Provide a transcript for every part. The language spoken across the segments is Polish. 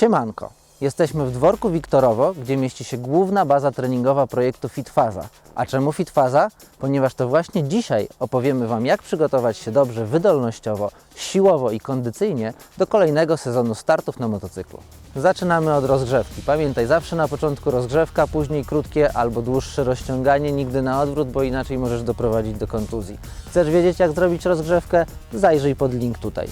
Siemanko! Jesteśmy w dworku Wiktorowo, gdzie mieści się główna baza treningowa projektu Fitfaza. A czemu Fitfaza? Ponieważ to właśnie dzisiaj opowiemy Wam, jak przygotować się dobrze wydolnościowo, siłowo i kondycyjnie do kolejnego sezonu startów na motocyklu. Zaczynamy od rozgrzewki. Pamiętaj, zawsze na początku rozgrzewka, później krótkie albo dłuższe rozciąganie, nigdy na odwrót, bo inaczej możesz doprowadzić do kontuzji. Chcesz wiedzieć, jak zrobić rozgrzewkę? Zajrzyj pod link tutaj.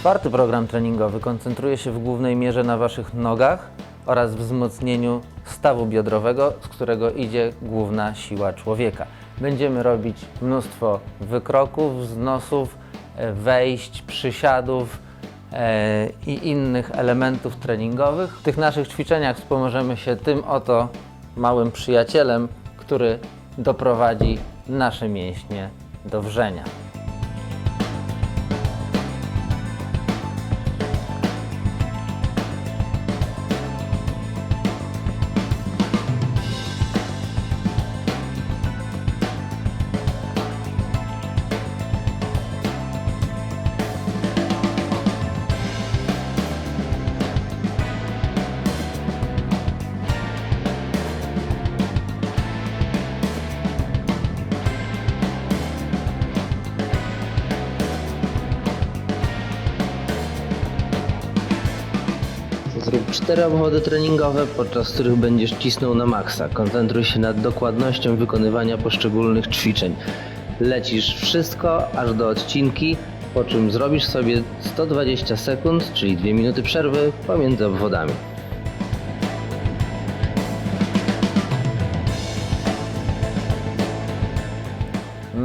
Czwarty program treningowy koncentruje się w głównej mierze na Waszych nogach oraz wzmocnieniu stawu biodrowego, z którego idzie główna siła człowieka. Będziemy robić mnóstwo wykroków, wznosów, e, wejść, przysiadów e, i innych elementów treningowych. W tych naszych ćwiczeniach wspomożemy się tym oto małym przyjacielem, który doprowadzi nasze mięśnie do wrzenia. Cztery obwody treningowe, podczas których będziesz cisnął na maksa. Koncentruj się nad dokładnością wykonywania poszczególnych ćwiczeń. Lecisz wszystko aż do odcinki, po czym zrobisz sobie 120 sekund, czyli 2 minuty przerwy pomiędzy obwodami.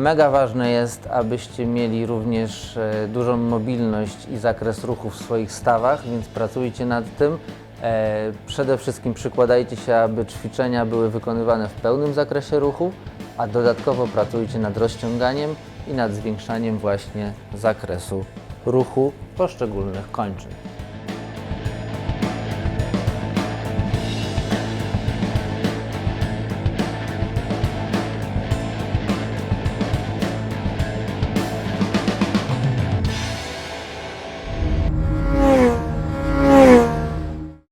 Mega ważne jest, abyście mieli również e, dużą mobilność i zakres ruchu w swoich stawach, więc pracujcie nad tym. E, Przede wszystkim przykładajcie się, aby ćwiczenia były wykonywane w pełnym zakresie ruchu, a dodatkowo pracujcie nad rozciąganiem i nad zwiększaniem właśnie zakresu ruchu poszczególnych kończyn.